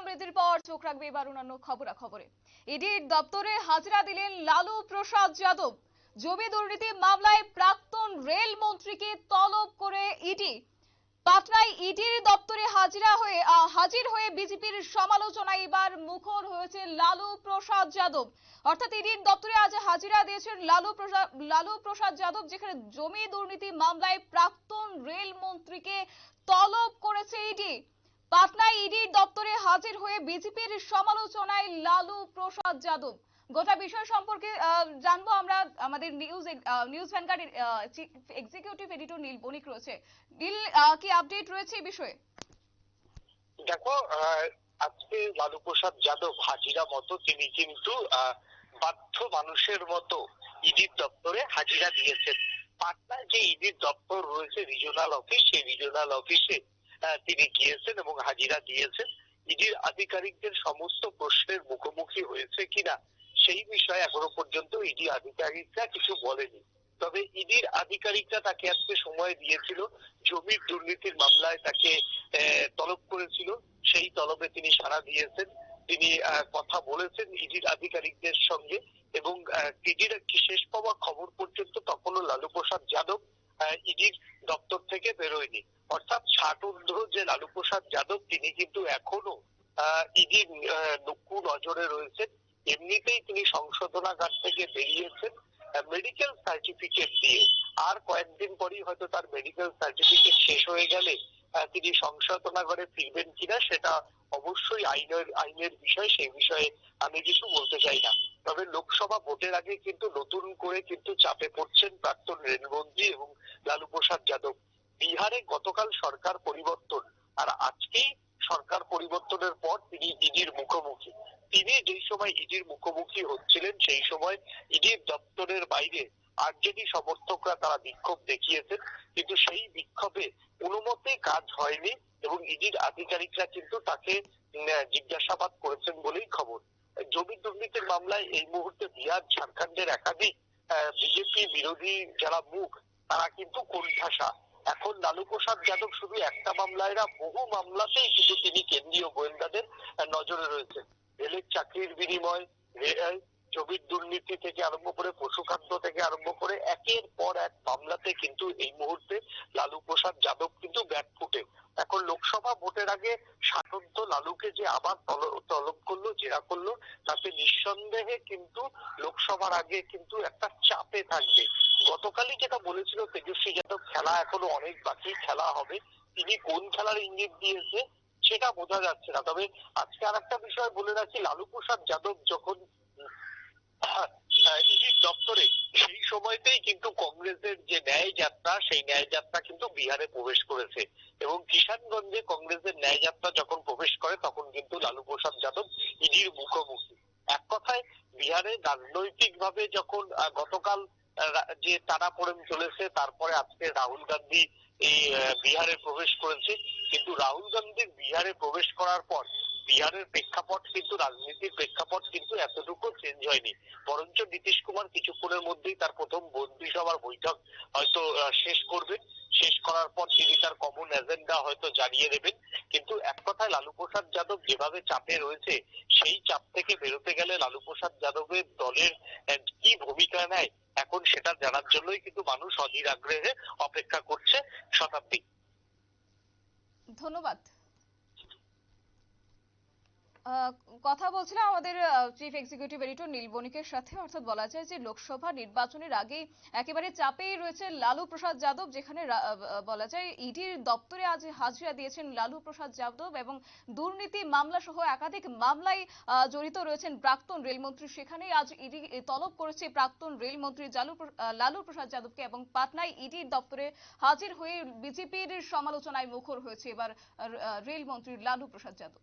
বিরাম বৃদ্ধির পর চোখ রাখবে এবার অন্যান্য খবরাখবরে। ইডির দপ্তরে হাজিরা দিলেন লালু প্রসাদ যাদব। জমি দুর্নীতি মামলায় প্রাক্তন রেল মন্ত্রীকে তলব করে ইডি। পাটনায় ইডির দপ্তরে হাজিরা হয়ে হাজির হয়ে বিজেপির সমালোচনায় এবার মুখর হয়েছে লালু প্রসাদ যাদব। অর্থাৎ ইডির দপ্তরে আজ হাজিরা দিয়েছেন লালু লালু প্রসাদ যাদব, যেখানে জমি দুর্নীতি মামলায় প্রাক্তন রেল মন্ত্রীকে তলব করেছে ইডি পাটনায় ইডির দপ্তরে হাজির হয়ে বিজেপির সমালোচনায় লালু প্রসাদ যাদব। গোটা বিষয় সম্পর্কে জানব আমরা। আমাদের নিউজ নিউজ ভ্যানগার্ডের এক্সিকিউটিভ এডিটর নীল বণিক রয়েছে। নীল কি আপডেট রয়েছে এই বিষয়ে? দেখো আজকে লালু প্রসাদ যাদব হাজিরা মতো তিনি কিন্তু বাধ্য মানুষের মতো ইডির দপ্তরে হাজিরা দিয়েছেন। পাটনায় যে ইডির দপ্তর রয়েছে রিজনাল অফিস সেই রিজনাল অফিসে তিনি গিয়েছেন এবং হাজিরা দিয়েছেন। ইডির আধিকারিকদের সমস্ত প্রশ্নের মুখোমুখি হয়েছে কিনা, সেই বিষয়ে এখনও পর্যন্ত ইডি আধিকারিকরা কিছু বলেনি। তবে ইডির আধিকারিকরা তাকে আজকে সময় দিয়েছিল, জমির দুর্নীতির মামলায় তাকে তলব করেছিল, সেই তলবে তিনি সাড়া দিয়েছেন, তিনি কথা বলেছেন ইডির আধিকারিকদের সঙ্গে এবং ইডির একটি শেষ পাওয়া খবর পর্যন্ত তখনও লালু প্রসাদ যাদব ইডির দপ্তর থেকে বেরোয়নি। অর্থাৎ ষাটোর্ধ্ব যে লালু প্রসাদ যাদব, তিনি কিন্তু এখনও ইডির নকু নজরে রয়েছেন। এমনিতেই তিনি সংশোধনাগার থেকে বেরিয়েছেন মেডিকেল সার্টিফিকেট দিয়ে। আর কয়েকদিন পরেই হয়তো তার মেডিকেল সার্টিফিকেট শেষ হয়ে গেলে তিনি সংশোধনাগারে ফিরবেন কিনা, সেটা অবশ্যই আইনের আইনের বিষয় সেই বিষয়ে আমি কিছু বলতে চাই না। তবে লোকসভা ভোটের আগে কিন্তু নতুন করে কিন্তু চাপে পড়ছেন প্রাক্তন রেলমন্ত্রী এবং লালু প্রসাদ যাদব। বিহারে গতকাল সরকার পরিবর্তন আর আজকেই সরকার পরিবর্তনের পর তিনি ইডির মুখোমুখি। তিনি যেই সময় ইডির মুখোমুখি হচ্ছিলেন, সেই সময় ইডির দপ্তরের বাইরে আরজেডি সমর্থকরা তারা বিক্ষোভ দেখিয়েছেন, কিন্তু সেই বিক্ষোভে কোনো মতেই কাজ হয়নি এবং ইডির আধিকারিকরা কিন্তু তাকে জিজ্ঞাসাবাদ করেছেন বলেই খবর। জমি দুর্নীতির মামলায় এই মুহূর্তে বিহার, ঝাড়খণ্ডের একাধিক বিজেপি বিরোধী যারা মুখ, তারা কিন্তু কোণঠাসা। এখন লালু প্রসাদ যাদব শুধু একটা মামলায় না, বহু মামলাতেই কিন্তু তিনি কেন্দ্রীয় গোয়েন্দাদের নজরে রয়েছেন। রেলের চাকরির বিনিময় রেল জমির দুর্নীতি থেকে আরম্ভ করে পশু খাদ্য থেকে আরম্ভ করে একের পর এক মামলাতে কিন্তু এই মুহূর্তে লালু প্রসাদ যাদব কিন্তু ব্যাট ফুটে। এখন লোকসভা ভোটের আগে সাতন্ত লালুকে যে আবার তলব করল, জেরা করল, তাতে নিঃসন্দেহে কিন্তু লোকসভার আগে কিন্তু একটা চাপে থাকবে। গতকালই যেটা বলেছিল তেজস্বী যাদব, খেলা এখনও অনেক বাকি, খেলা হবে। তিনি কোন খেলার ইঙ্গিত দিয়েছে সেটা বোঝা যাচ্ছে না। তবে আজকে আর একটা বিষয় বলে রাখি লালু প্রসাদ যাদব যখন ইডির দপ্তরে, সেই সময়তেই কিন্তু কংগ্রেসের যে ন্যায় যাত্রা সেই ন্যায় যাত্রা কিন্তু বিহারে প্রবেশ করেছে। এবং কিষানগঞ্জে কংগ্রেসের ন্যায় যাত্রা যখন প্রবেশ করে, তখন কিন্তু লালু প্রসাদ যাদব ইডির মুখোমুখি। এক কথায়, বিহারে রাজনৈতিক ভাবে যখন গতকাল যে টানাপোড়েন চলেছে, তারপরে আজকে রাহুল গান্ধী এই বিহারে প্রবেশ করেছে। কিন্তু রাহুল গান্ধীর বিহারে প্রবেশ করার পর বিহারের প্রেক্ষাপট কিন্তু, রাজনীতির প্রেক্ষাপট কিন্তু এতটুকু চেঞ্জ হয়নি। বরঞ্চ নীতিশ কুমার কিছুক্ষণের মধ্যেই তার প্রথম মন্ত্রিসভার বৈঠক হয়তো শেষ করবেন। শেষ করার পর তিনি তার কমন এজেন্ডা হয়তো জানিয়ে দেবেন। কিন্তু এক কথায় লালু প্রসাদ যাদব যেভাবে চাপে রয়েছে, সেই চাপ থেকে বেরোতে গেলে লালু প্রসাদ যাদবের দলের কি ভূমিকা নেয়, এখন সেটা জানার জন্যই কিন্তু মানুষ অধীর আগ্রহে অপেক্ষা করছে শতাব্দী। ধন্যবাদ। কথা বলছিলাম আমাদের চিফ এক্সিকিউটিভ এডিটর নীল বণিকের সাথে। অর্থাৎ বলা যায় যে লোকসভা নির্বাচনের আগেই একেবারে চাপেই রয়েছে লালু প্রসাদ যাদব, যেখানে বলা যায় ইডির দপ্তরে আজ হাজিরা দিয়েছেন লালু প্রসাদ যাদব এবং দুর্নীতি মামলা সহ একাধিক মামলায় জড়িত রয়েছেন প্রাক্তন রেলমন্ত্রী। সেখানেই আজ ইডি তলব করেছে প্রাক্তন রেলমন্ত্রী লালু প্রসাদ যাদবকে এবং পাটনায় ইডির দপ্তরে হাজির হয়ে বিজেপির সমালোচনায় মুখর হয়েছে এবার রেলমন্ত্রী লালু প্রসাদ যাদব।